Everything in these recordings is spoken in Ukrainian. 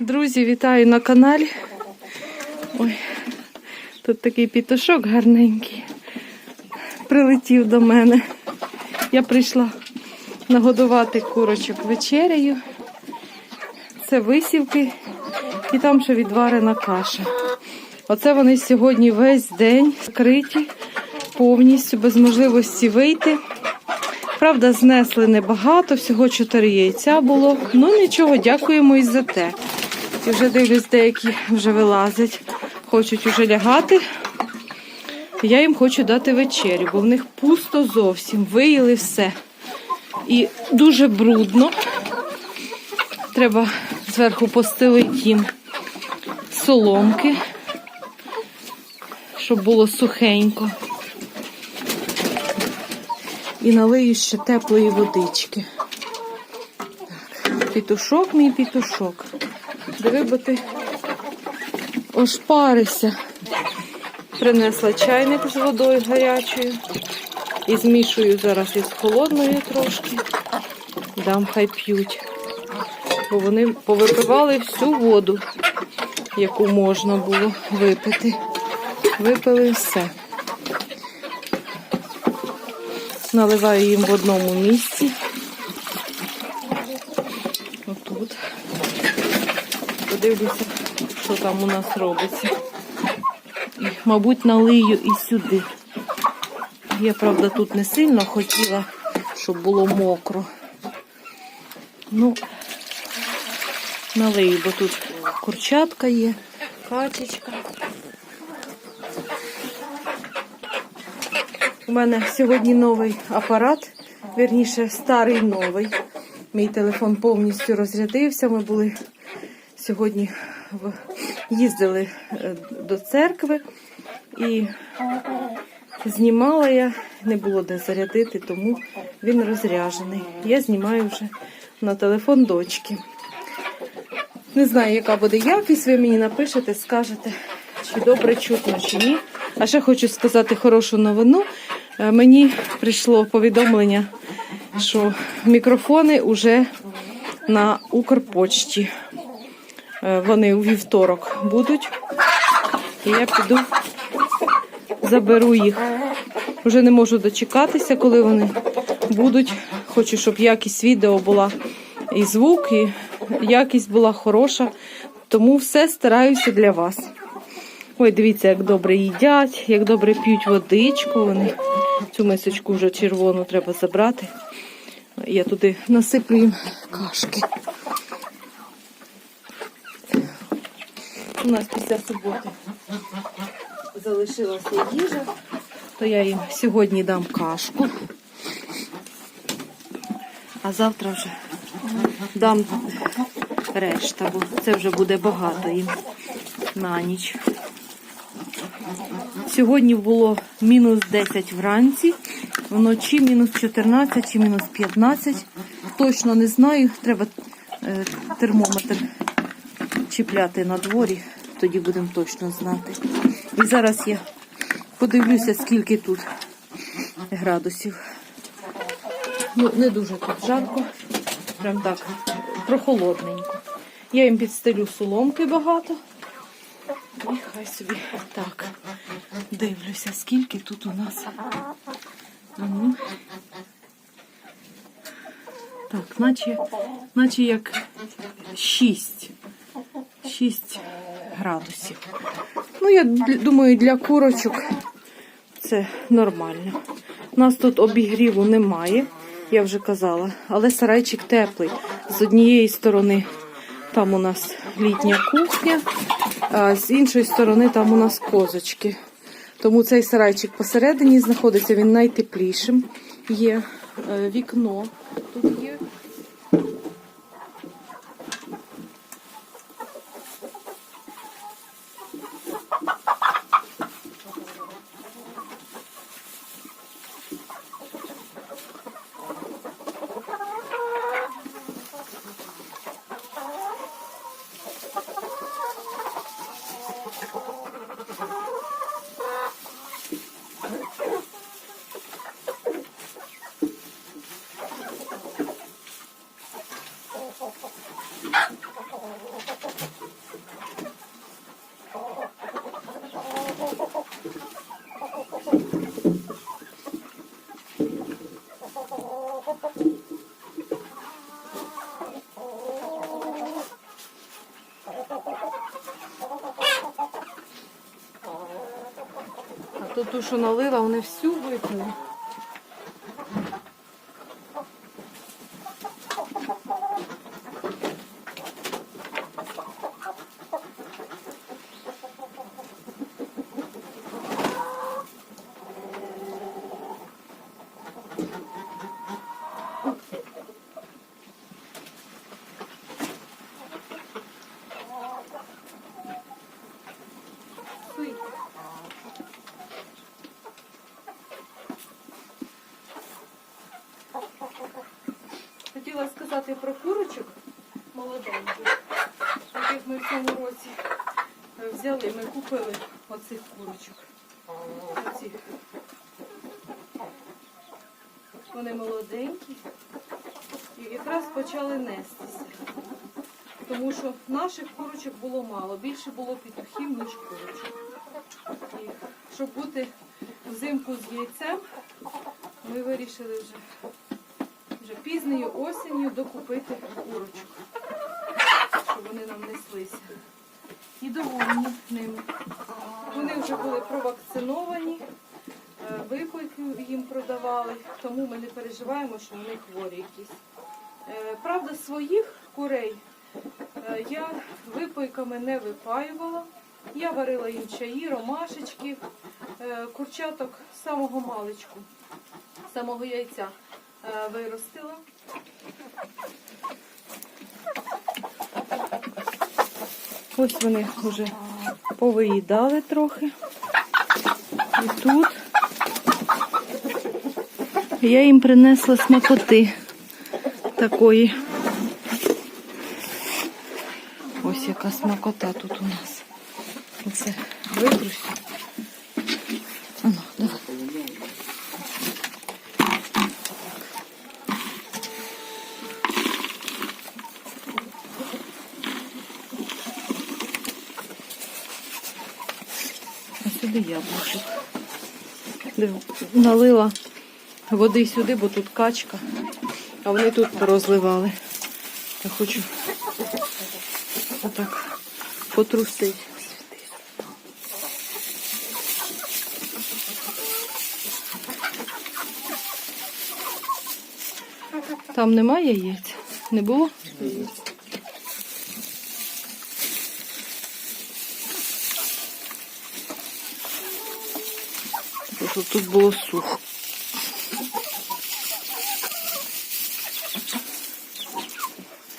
Друзі, вітаю на каналі. Ой, тут такий пітушок гарненький. Прилетів до мене. Я прийшла нагодувати курочок вечерею. Це висівки і там ще відварена каша. Оце вони сьогодні весь день скриті, повністю без можливості вийти. Правда, знесли небагато, всього 4 яйця було. Ну нічого, дякуємо і за те. І вже дивлюсь, деякі вже вилазять, хочуть уже лягати. Я їм хочу дати вечерю, бо в них пусто зовсім, виїли все. І дуже брудно. Треба зверху постелити їм соломки, щоб було сухенько. І налию ще теплої водички. Так, пітушок мій пітушок. Диви, бо ти ошпарися. Принесла чайник з водою гарячою. І змішую зараз із холодною трошки. Дам хай п'ють. Бо вони повипивали всю воду, яку можна було випити. Випили все. Наливаю їм в одному місці. Подивлюся, що там у нас робиться. І, мабуть, налию і сюди. Я, правда, тут не сильно хотіла, щоб було мокро. Ну, налию, бо тут курчатка є, качечка. У мене сьогодні новий апарат, вірніше, старий новий. Мій телефон повністю розрядився. Ми були сьогодні їздили е, до церкви і знімала я, не було де зарядити, тому він розряджений. Я знімаю вже на телефон дочки. Не знаю, яка буде якість, ви мені напишете, скажете, чи добре чутно, чи ні. А ще хочу сказати хорошу новину. Е, Мені прийшло повідомлення, що мікрофони вже на Укрпочті. Е, Вони у вівторок будуть. І я піду, заберу їх. Вже не можу дочекатися, коли вони будуть. Хочу, щоб якість відео була і звук, і якість була хороша. Тому все стараюся для вас. Ой, дивіться, як добре їдять, як добре п'ють водичку. Вони цю мисочку вже червону треба забрати. Я туди насиплю їм кашки. У нас після суботи залишилася їжа, то я їм сьогодні дам кашку. А завтра вже дам решта, бо це вже буде багато їм на ніч. Сьогодні було мінус 10 вранці, вночі мінус 14 чи мінус 15. Точно не знаю. Треба е, термометр чіпляти на дворі, тоді будемо точно знати. І зараз я подивлюся, скільки тут градусів. Ну, не дуже тут жарко, прям так прохолодненько. Я їм підстелю соломки багато. І хай собі так. Дивлюся, скільки тут у нас. Ну. Так, наче, наче як 6. 6 градусів. Ну, я думаю, для курочок це нормально. У нас тут обігріву немає, я вже казала, але сарайчик теплий. З однієї сторони там у нас літня кухня, а з іншої сторони там у нас козочки. Тому цей сарайчик посередині знаходиться, він найтеплішим. Є е, вікно. Тут є. То ту, що налила, вони всю випили. Хотіла сказати про курочок молоденьких, яких ми в цьому році е, взяли. Ми купили оцих курочок. Оці. Вони молоденькі і якраз почали нестися. Тому що наших курочок було мало, більше було петухів, ніж курочок. І щоб бути взимку з яйцем, ми вирішили вже вже пізньою осінню докупити курочок, щоб вони нам неслися. І довольні ними. Вони вже були провакциновані, е, випойки їм продавали, тому ми не переживаємо, що вони хворі якісь. Е, Правда, своїх курей е, я випойками не випаювала. Я варила їм чаї, ромашечки, курчаток з самого маличку, самого яйця виростила. Ось вони вже повиїдали трохи. І тут я їм принесла смакоти такої. Ось яка смакота тут у нас. Оце витрусю. Сюди яблучок. Налила води сюди, бо тут качка, а вони тут порозливали. Я хочу отак потрусити. Там немає яєць? Не було? Просто тут було сухо.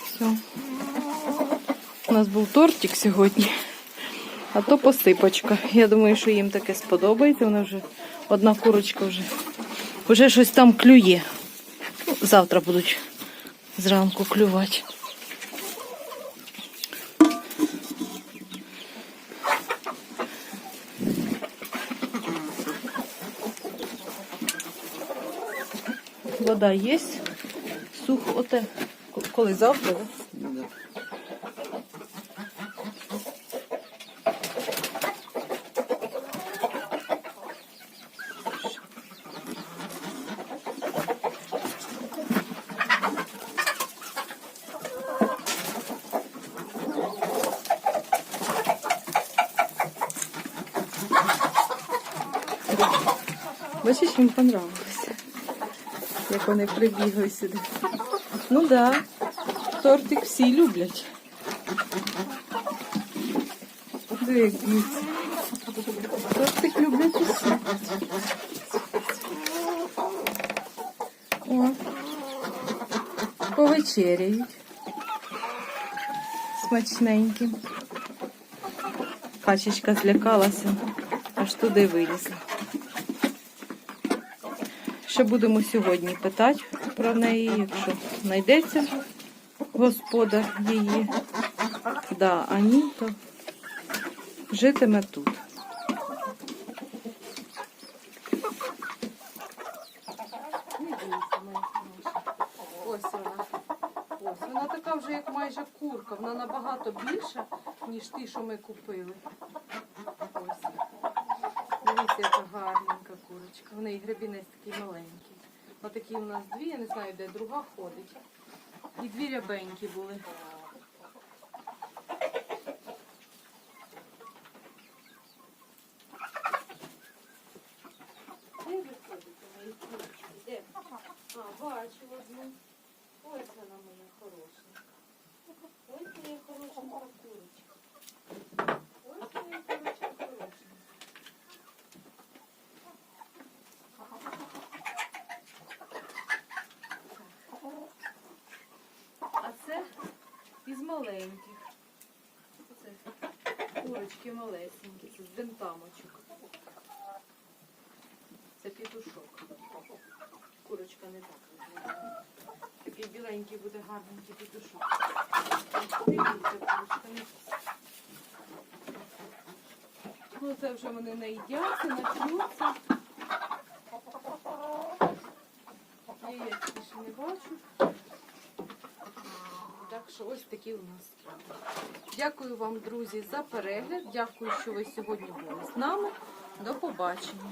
Все. У нас був тортик сьогодні, а то посипочка. Я думаю, що їм таке сподобається. Вона вже одна курочка вже, вже щось там клює. Ну, Завтра будуть зранку клювати. Вода є. Сухо оте. Коли завтра, да? Бачиш, їм понравилося, як вони прибігли сюди. Ну да, тортик всі люблять. Дивіться. Тортик люблять усі. О, повечеряють. Смачненьким. Качечка злякалася, аж туди вилізла. Ще будемо сьогодні питати про неї, якщо знайдеться господар її. Да, а ні, то житиме тут. Вона така вже як майже курка. Вона набагато більша, ніж ті, що ми купили. Яка гарненька курочка. В неї гребінець такий маленький. Отакі у нас дві, я не знаю, де друга ходить. І дві рябенькі були. Маленьких. Це курочки малесенькі, це з бентамочок. Це петушок. Курочка не так виглядає. Такий біленький буде гарненький петушок. Дивіться, курочка не Ну, це вже вони наїдяться, начнуться. Яєць більше не бачу. Так що ось такі у нас справи. Дякую вам, друзі, за перегляд. Дякую, що ви сьогодні були з нами. До побачення.